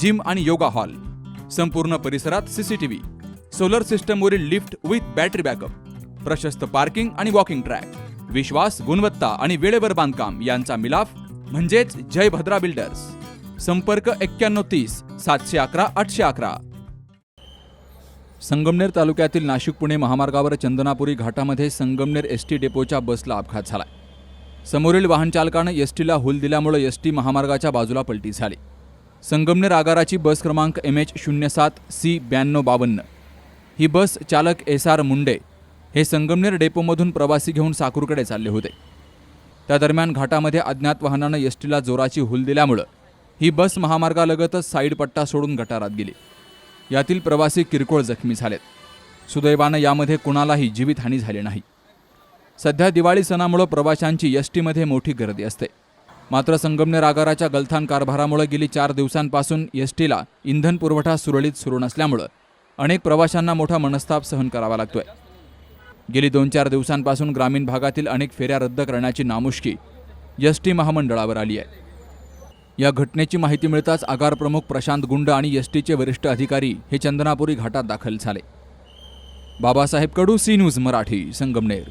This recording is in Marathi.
जिम आणि योगा हॉल. संपूर्ण परिसरात सीसीटीव्ही सोलर सिस्टमवरील लिफ्ट विथ बॅटरी बॅकअप. प्रशस्त पार्किंग आणि वॉकिंग ट्रॅक. विश्वास गुणवत्ता आणि वेळेवर बांधकाम यांचा मिलाफ म्हणजेच जय भद्रा बिल्डर्स. संपर्क एक्क्याण्णव तीस सातशे अकरा आठशे अकरा. संगमनेर तालुक्यातील नाशिक पुणे महामार्गावर चंदनापुरी घाटामध्ये संगमनेर एस टी डेपोच्या बसला अपघात झाला. समोरील वाहनचालकानं एस टीला हूल दिल्यामुळे एस टी महामार्गाच्या बाजूला पलटी झाली. संगमनेर आगाराची बस क्रमांक एम एच शून्य सात सी ब्याण्णव बावन्न. ही बस चालक एस आर मुंडे हे संगमनेर डेपोमधून प्रवासी घेऊन साकूरकडे चालले होते. त्या दरम्यान घाटामध्ये अज्ञात वाहनानं एस टीला जोराची हुल दिल्यामुळं ही बस महामार्गालगतच साईड पट्टा सोडून गटारात गेली. यातील प्रवासी किरकोळ जखमी झालेत. सुदैवानं यामध्ये कुणालाही जीवितहानी झाली नाही. सध्या दिवाळी सणामुळं प्रवाशांची एस टीमध्ये मोठी गर्दी असते. मात्र संगमनेर आगाराच्या गलथान कारभारामुळे गेली चार दिवसांपासून एस टीला इंधन पुरवठा सुरळीत सुरू नसल्यामुळं अनेक प्रवाशांना मोठा मनस्ताप सहन करावा लागतोय. गेली दोन चार दिवसांपासून ग्रामीण भागातील अनेक फेऱ्या रद्द करण्याची नामुष्की एस टी महामंडळावर आली आहे. या घटनेची माहिती मिळताच आगार प्रमुख प्रशांत गुंड आणि एस टीचे वरिष्ठ अधिकारी हे चंदनापुरी घाटात दाखल झाले. Babasaheb Kadu C news Marathi Sangamner.